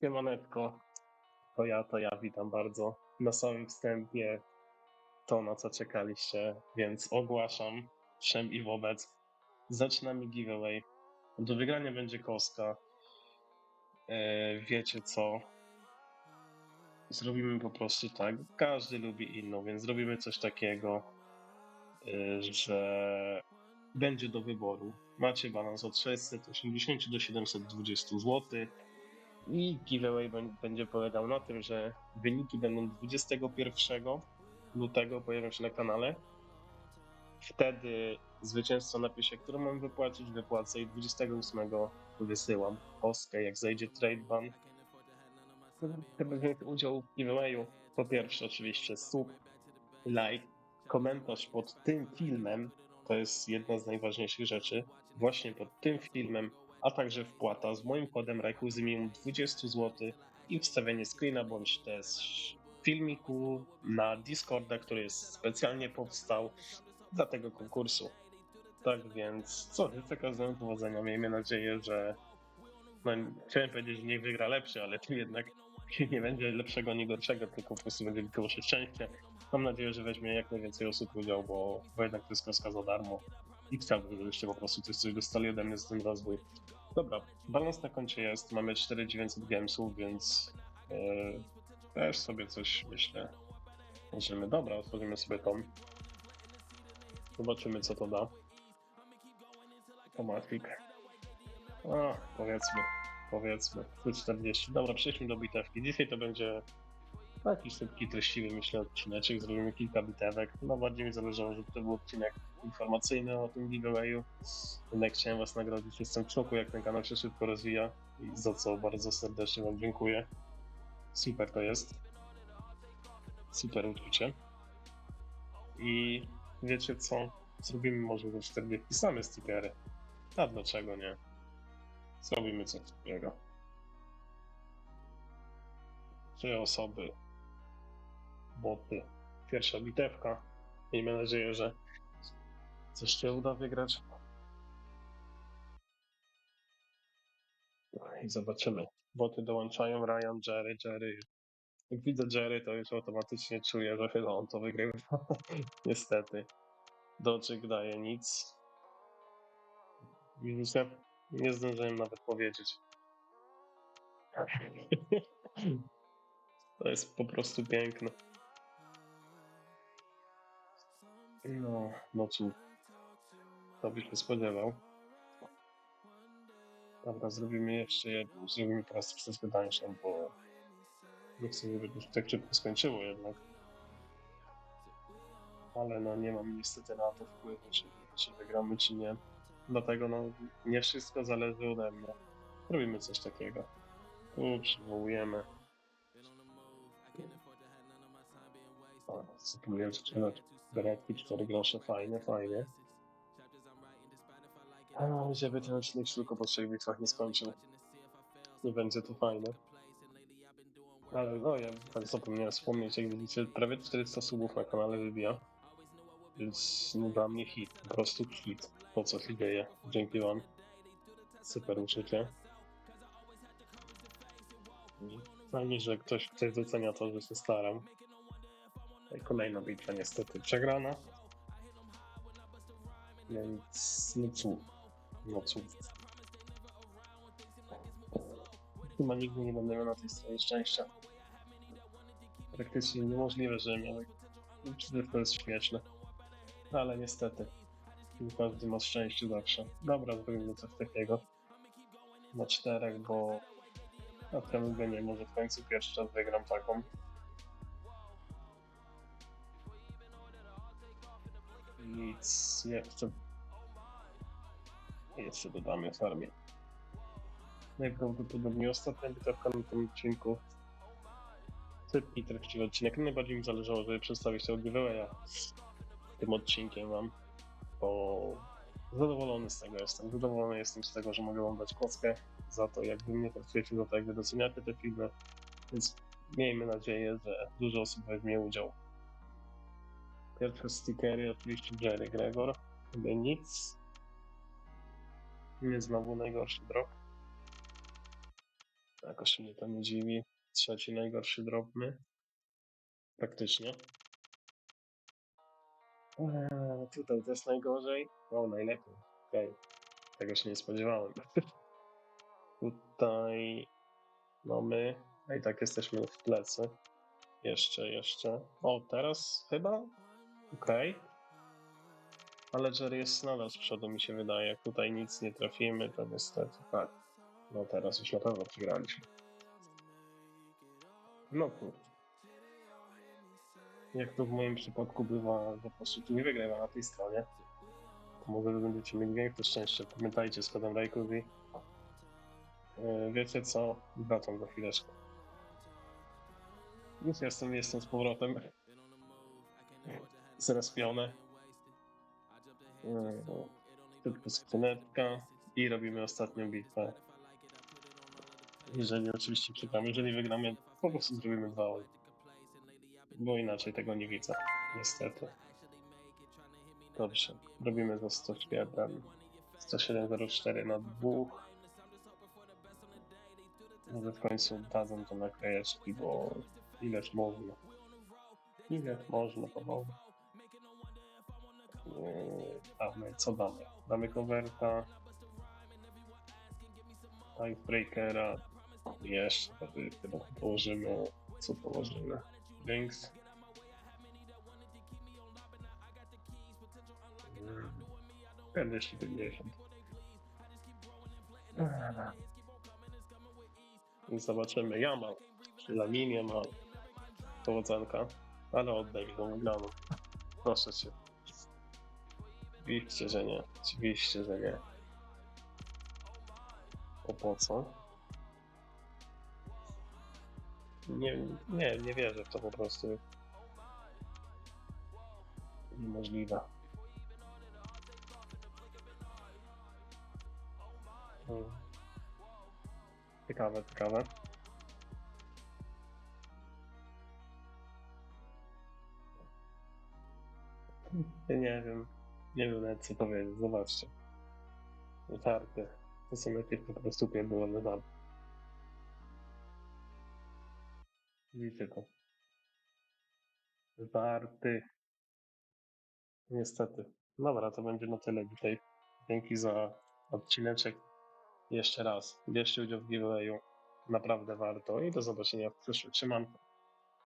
Siemaneczko, to ja, to ja witam bardzo. Na samym wstępie to, na co czekaliście, więc ogłaszam wszem i wobec. Zaczynamy giveaway. Do wygrania będzie kostka. E, wiecie co? Zrobimy po prostu tak. Każdy lubi inną, więc zrobimy coś takiego, e, że będzie do wyboru. Macie balans od 680 do 720 zł. I giveaway bę- będzie polegał na tym, że wyniki będą 21 lutego pojawią się na kanale. Wtedy zwycięzca napisze, którą mam wypłacić, wypłacę i 28 wysyłam kostkę, jak zajdzie trade ban. Żeby wziąć udział w giveawayu, po pierwsze oczywiście sub, like, komentarz pod tym filmem, to jest jedna z najważniejszych rzeczy, właśnie pod tym filmem a także wpłata z moim kodem REKU z minimum 20 zł i wstawienie screena bądź też filmiku na Discorda, który jest specjalnie powstał dla tego konkursu. Tak więc, co, życzę każdemu powodzenia. Miejmy nadzieję, że no, chciałem powiedzieć, że niech wygra lepszy, ale tu jednak nie będzie lepszego ani gorszego, tylko po prostu będzie liczyło się szczęście. Mam nadzieję, że weźmie jak najwięcej osób udział, bo, bo jednak to jest koska za darmo i chciałbym, żebyście po prostu coś, dostali ode mnie z tym rozwój. Dobra, balans na koncie jest, mamy 4900 gemsów, więc yy, też sobie coś myślę. Możemy, dobra, otworzymy sobie tą. Zobaczymy co to da. Tomatik. A, powiedzmy, powiedzmy, 140. Dobra, przejdźmy do bitewki. Dzisiaj to będzie taki szybki, treściwy, myślę, odcineczek. Zrobimy kilka bitewek. No bardziej mi zależało, żeby to był odcinek informacyjny o tym giveawayu. Jednak chciałem Was nagrodzić. Jestem w szoku, jak ten kanał się szybko rozwija i za co bardzo serdecznie Wam dziękuję. Super to jest. Super uczucie. I wiecie co? Zrobimy może ze 40 same stickery. A dlaczego nie? Zrobimy coś takiego. Trzy osoby. Boty. Pierwsza bitewka. Miejmy nadzieję, że coś się uda wygrać. I zobaczymy. Boty dołączają Ryan, Jerry, Jerry. Jak widzę Jerry, to już automatycznie czuję, że chyba on to wygrywa. Niestety. Doczyk daje nic. Ja nie zdążyłem nawet powiedzieć. To jest po prostu piękne. No, no cóż. To byś się spodziewał. Dobra, zrobimy jeszcze jedną. Zrobimy teraz troszeczkę tańszą, bo nie chcę, żeby to się tak szybko skończyło jednak. Ale no nie mam niestety na to wpływu, czy, czy wygramy, czy nie. Dlatego no nie wszystko zależy ode mnie. Robimy coś takiego. Tu przywołujemy. O, sprzedać beretki, 4 grosze, fajnie, fajnie. A, żeby ten odcinek tylko po trzech bitwach nie skończył. Nie będzie to fajne. Ale no, ja tak zapomniałem wspomnieć, jak widzicie, prawie 400 subów na kanale wybija. Więc no, dla mnie hit, po prostu hit. To co się dzieje. Dzięki wam. Super uczucie. Fajnie, że ktoś, ktoś docenia to, że się staram. Kolejna bitwa niestety przegrana. Więc no cóż. No cóż. Chyba nigdy nie będę miał na tej stronie szczęścia. Praktycznie niemożliwe, że miał. Przecież to jest śmieszne. Ale niestety. Nie każdy ma szczęście zawsze. Dobra, zrobimy coś takiego. Na czterech, bo na temu nie może w końcu pierwszy raz wygram taką. Nic jeszcze. Jeszcze dodamy farmie. Najprawdopodobniej ostatnia bitewka na tym odcinku. Szybki, treściwy odcinek. Najbardziej mi zależało, żeby przedstawić tego giveawaya tym odcinkiem wam, bo zadowolony z tego jestem. Zadowolony jestem z tego, że mogę wam dać kostkę za to, jak wy mnie traktujecie, za to, jak wy doceniacie te filmy. Więc miejmy nadzieję, że dużo osób weźmie udział. Pierwsze stickery oczywiście Jerry Gregor. Chyba nic. Nie znowu najgorszy drop. Jakoś mnie to nie dziwi. Trzeci najgorszy drobny. Praktycznie. Eee, tutaj też najgorzej. O, najlepiej. Okej. Tego się nie spodziewałem. tutaj mamy. A i tak jesteśmy w plecy. Jeszcze, jeszcze. O, teraz chyba? Okej. Ale Jerry jest nadal z przodu, mi się wydaje. Jak tutaj nic nie trafimy, to niestety tak. No teraz już na pewno przegraliśmy. No kurczę. Jak to w moim przypadku bywa, po prostu tu nie wygrywa na tej stronie. To może wy będziecie mieli większe szczęście. Pamiętajcie z kodem Rajkowi. Yy, wiecie co? Wracam za chwileczkę. Już jestem, jestem z powrotem. Zrespione. Yy, Szybko skrzyneczka i robimy ostatnią bitwę. Jeżeli oczywiście przegramy, jeżeli wygramy, po prostu zrobimy dwa oj. Bo inaczej tego nie widzę, niestety. Dobrze, robimy za 107. 107.04 na dwóch. Może w końcu dadzą to naklejeczki, bo ileż można. Ileż można pomału. Damy, co damy? Damy coverta. Icebreakera. Jeszcze wtedy chyba położymy. Co położymy? Links. Mm, 40-50. I zobaczymy. Ja mam. Czy Laminie ma powodzenka. Ale oddaj mi tą wygraną. Proszę cię. Oczywiście, że nie. Oczywiście, że nie. O po co? Nie, nie, nie wierzę w to po prostu. Niemożliwe. Hmm. Ciekawe, ciekawe. Nie wiem. Nie wiem nawet co powiedzieć. Zobaczcie. Żarty. To są jakieś po prostu pierdolone żarty. Widzicie to. Żarty. Niestety. Dobra, to będzie na tyle dzisiaj. Dzięki za odcineczek. Jeszcze raz. Bierzcie udział w giveawayu. Naprawdę warto. I do zobaczenia w przyszłym. Trzymanko.